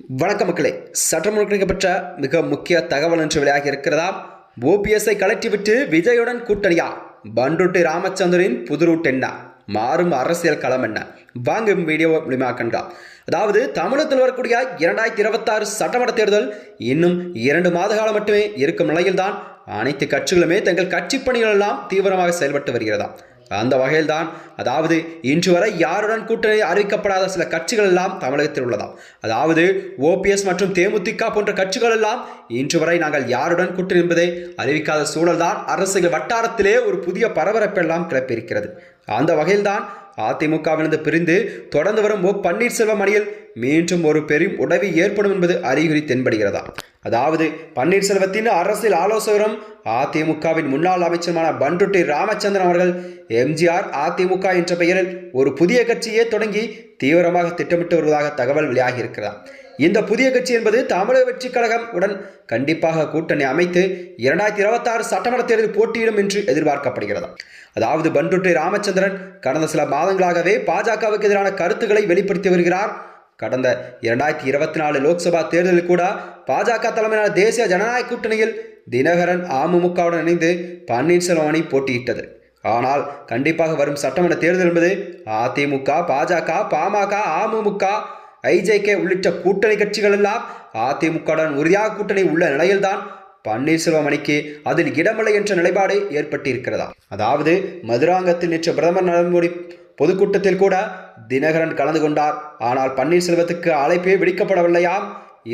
வணக்கம் மக்களே. சட்டமன்ற கிடைக்கப்பட்ட மிக முக்கிய தகவல் என்று வெளியாகி இருக்கிறதா? ஓபிஎஸ்ஐ கலட்டிவிட்டு விஜயுடன் கூட்டணியா? பண்டுட்டி ராமச்சந்திரனின் புது ரூட் என்ன? மாறும் அரசியல் களம் என்ன? வாங்க வீடியோ மூலியமாக கண்டா அதாவது தமிழகத்தில் வரக்கூடிய இரண்டாயிரத்தி இருபத்தாறு சட்டமன்ற தேர்தல் இன்னும் இரண்டு மாத காலம் மட்டுமே இருக்கும் நிலையில்தான் அனைத்து கட்சிகளுமே தங்கள் கட்சி பணிகள் எல்லாம் தீவிரமாக செயல்பட்டு வருகிறதா? அந்த வகையில்தான் அதாவது இன்று வரை யாருடன் கூட்டணி அறிவிக்கப்படாத சில கட்சிகள் எல்லாம் தமிழகத்தில் உள்ளதாம். அதாவது ஓபிஎஸ் மற்றும் தேமுதிக போன்ற கட்சிகள் எல்லாம் இன்று வரை நாங்கள் யாருடன் கூட்டணி என்பதை அறிவிக்காத சூழல்தான் அரசியல் வட்டாரத்திலே ஒரு புதிய பரபரப்பெல்லாம் கிளப்பியிருக்கிறது. அந்த வகையில்தான் அதிமுகவிலிருந்து பிரிந்து தொடர்ந்து வரும் ஓ பன்னீர்செல்வம் அணியில் மீண்டும் ஒரு பெரும் உடவி ஏற்படும் என்பது அறிகுறி தென்படுகிறதா அதாவது பன்னீர்செல்வத்தின் அரசியல் ஆலோசகரும் அதிமுகவின் முன்னாள் அமைச்சருமான பண்டுட்டி ராமச்சந்திரன் அவர்கள் எம்ஜிஆர் அதிமுக என்ற பெயரில் ஒரு புதிய கட்சியே தொடங்கி தீவிரமாக திட்டமிட்டு வருவதாக தகவல் வெளியாகி இருக்கிறார் இந்த புதிய கட்சி என்பது தமிழக வெற்றி கழகம் உடன் கண்டிப்பாக கூட்டணி அமைத்து இரண்டாயிரத்தி இருபத்தாறு சட்டமன்ற தேர்தலில் போட்டியிடும் என்று எதிர்பார்க்கப்படுகிறது? அதாவது பண்டுட்டி ராமச்சந்திரன் கடந்த சில மாதங்களாகவே பாஜகவுக்கு எதிரான கருத்துக்களை வெளிப்படுத்தி வருகிறார். கடந்த இரண்டாயிரத்தி இருபத்தி நாலு லோக்சபா தேர்தலில் கூட பாஜக தலைமையிலான தேசிய ஜனநாயக கூட்டணியில் தினகரன் அமமுகவுடன் இணைந்து பன்னீர்செல்வம் அணி போட்டியிட்டது. ஆனால் கண்டிப்பாக வரும் சட்டமன்ற தேர்தல் என்பது அதிமுக பாஜக பாமக அமமுக ஐஜேகே உள்ளிட்ட கூட்டணி கட்சிகள் எல்லாம் அதிமுகவுடன் உறுதியாக கூட்டணி உள்ள நிலையில்தான் பன்னீர்செல்வம் அணிக்கு அதில் இடமில்லை என்ற நிலைப்பாடு ஏற்பட்டிருக்கிறதா? அதாவது மதுராங்கத்தில் நேற்று பிரதமர் நரேந்திர மோடி பொதுக்கூட்டத்தில் கூட தினகரன் கலந்து கொண்டார். ஆனால் பன்னீர்செல்வத்துக்கு அழைப்பே விடுக்கப்படவில்லையாம்.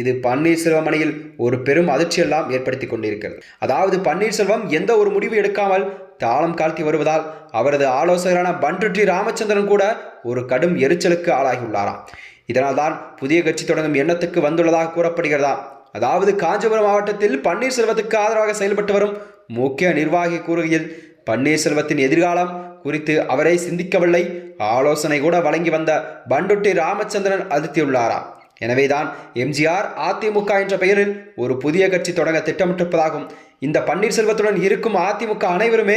இது பன்னீர்செல்வம் அணியில் ஒரு பெரும் அதிர்ச்சியெல்லாம் ஏற்படுத்தி கொண்டிருக்கிறது. அதாவது பன்னீர்செல்வம் எந்த ஒரு முடிவு எடுக்காமல் தாளம் காழ்த்தி வருவதால் அவரது ஆலோசகரான பன்ருட்டி ராமச்சந்திரன் கூட ஒரு கடும் எரிச்சலுக்கு ஆளாகியுள்ளாராம். இதனால்தான் புதிய கட்சி தொடங்கும் எண்ணத்துக்கு வந்துள்ளதாக கூறப்படுகிறதாம் அதாவது காஞ்சிபுரம் மாவட்டத்தில் பன்னீர்செல்வத்துக்கு ஆதரவாக செயல்பட்டு வரும் முக்கிய நிர்வாகி கூறுகையில் பன்னீர்செல்வத்தின் எதிர்காலம் குறித்து அவரே சிந்திக்கவில்லை. ஆலோசனை கூட வழங்கி வந்த பண்டுட்டி ராமச்சந்திரன் அதிர்த்தியுள்ளாராம் எனவேதான் எம்ஜிஆர் அதிமுக என்ற பெயரில் ஒரு புதிய கட்சி தொடங்க திட்டமிட்டிருப்பதாகும். இந்த பன்னீர்செல்வத்துடன் இருக்கும் அதிமுக அனைவருமே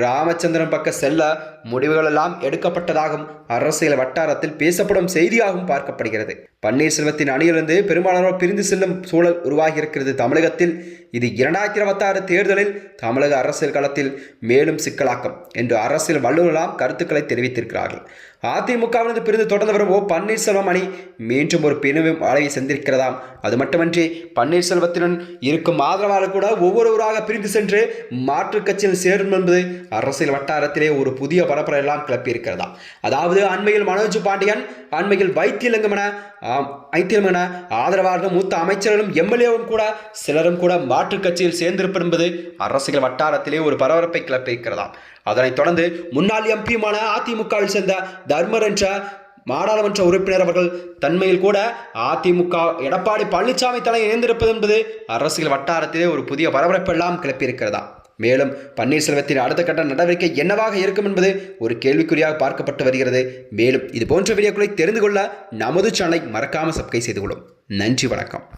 ராமச்சந்திரன் பக்க செல்ல முடிவுகளெல்லாம் எடுக்கப்பட்டதாகவும் அரசியல் வட்டாரத்தில் பேசப்படும் செய்தியாகவும் பார்க்கப்படுகிறது. பன்னீர்செல்வத்தின் அணியிலிருந்து பெரும்பாலானோர் பிரிந்து செல்லும் சூழல் உருவாகியிருக்கிறது தமிழகத்தில். இது இரண்டாயிரத்தி இருபத்தாறு தேர்தலில் தமிழக அரசியல் களத்தில் மேலும் சிக்கலாக்கும் என்று அரசியல் வல்லுநர்களாம் கருத்துக்களை தெரிவித்திருக்கிறார்கள். அதிமுகவிலிருந்து பிரிந்து தொடர்ந்து வரும் ஓ பன்னீர்செல்வம் அணி மீண்டும் ஒரு பிரிவும் அலையை சந்திருக்கிறதாம் அது மட்டுமன்றி பன்னீர்செல்வத்துடன் இருக்கும் ஆதரவாளர் கூட ஒவ்வொருவராக பிரிந்து சென்று மாற்றுக் கட்சியில் சேரும் என்பது அரசியல் வட்டாரத்திலே ஒரு புதிய பரப்புரை எல்லாம் கிளப்பியிருக்கிறதா? அதாவது அண்மையில் மனோஜ் பாண்டியன் அண்மையில் வைத்தியலிங்கம் என ஐத்தியம் என ஆதரவாளர்கள் மூத்த அமைச்சர்களும் எம்எல்ஏவும் கூட சிலரும் கூட மாற்றுக் கட்சியில் சேர்ந்திருப்பது என்பது அரசியல் வட்டாரத்திலே ஒரு பரபரப்பை கிளப்பியிருக்கிறதாம். அதனைத் தொடர்ந்து முன்னாள் எம்பியுமான அதிமுகவில் சேர்ந்த தர்மர் என்ற நாடாளுமன்ற உறுப்பினர் அவர்கள் தன்மையில் கூட அதிமுக எடப்பாடி பழனிசாமி தலை இணைந்திருப்பது என்பது அரசியல் வட்டாரத்திலே ஒரு புதிய பரபரப்பெல்லாம் கிளப்பியிருக்கிறதா? மேலும் பன்னீர்செல்வத்தின் அடுத்த கட்ட நடவடிக்கை என்னவாக இருக்கும் என்பது ஒரு கேள்விக்குறியாக பார்க்கப்பட்டு வருகிறது. மேலும் இது போன்ற வீடியோக்களை தெரிந்து கொள்ள நமது சேனலை மறக்காமல் சப்ஸ்கிரைப் செய்து கொள்ளும். நன்றி வணக்கம்.